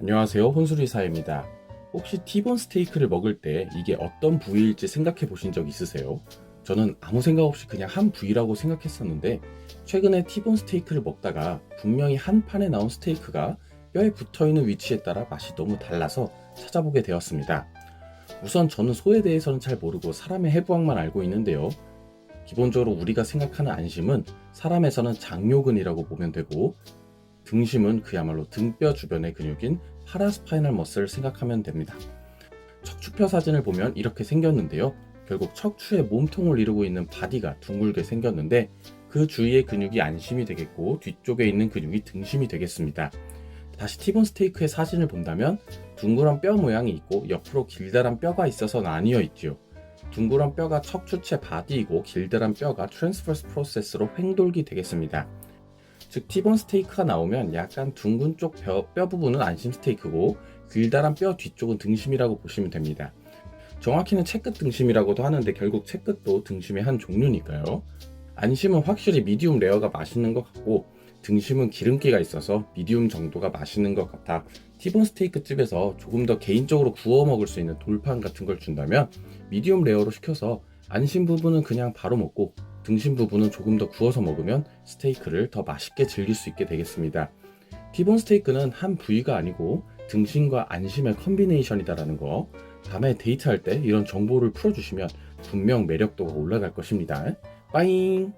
안녕하세요. 혼술이사입니다. 혹시 티본 스테이크를 먹을 때 이게 어떤 부위일지 생각해 보신 적 있으세요? 저는 아무 생각 없이 그냥 한 부위라고 생각했었는데 최근에 티본 스테이크를 먹다가 분명히 한 판에 나온 스테이크가 뼈에 붙어 있는 위치에 따라 맛이 너무 달라서 찾아보게 되었습니다. 우선 저는 소에 대해서는 잘 모르고 사람의 해부학만 알고 있는데요. 기본적으로 우리가 생각하는 안심은 사람에서는 장요근이라고 보면 되고 등심은 그야말로 등뼈 주변의 근육인 파라스파이널 머슬을 생각하면 됩니다. 척추뼈 사진을 보면 이렇게 생겼는데요. 결국 척추의 몸통을 이루고 있는 바디가 둥글게 생겼는데 그 주위의 근육이 안심이 되겠고 뒤쪽에 있는 근육이 등심이 되겠습니다. 다시 티본 스테이크의 사진을 본다면 둥그런 뼈 모양이 있고 옆으로 길다란 뼈가 있어서 나뉘어 있지요. 둥그런 뼈가 척추체 바디이고 길다란 뼈가 트랜스퍼스 프로세스로 횡돌기 되겠습니다. 즉 티본 스테이크가 나오면 약간 둥근 쪽 뼈, 뼈 부분은 안심 스테이크고 길다란 뼈 뒤쪽은 등심이라고 보시면 됩니다. 정확히는 채끝 등심이라고도 하는데 결국 채끝도 등심의 한 종류니까요. 안심은 확실히 미디움 레어가 맛있는 것 같고 등심은 기름기가 있어서 미디움 정도가 맛있는 것 같아 티본 스테이크 집에서 조금 더 개인적으로 구워 먹을 수 있는 돌판 같은 걸 준다면 미디움 레어로 시켜서 안심 부분은 그냥 바로 먹고 등심 부분은 조금 더 구워서 먹으면 스테이크를 더 맛있게 즐길 수 있게 되겠습니다. 티본 스테이크는 한 부위가 아니고 등심과 안심의 컨비네이션이다라는 거 다음에 데이트할 때 이런 정보를 풀어주시면 분명 매력도가 올라갈 것입니다. 빠잉!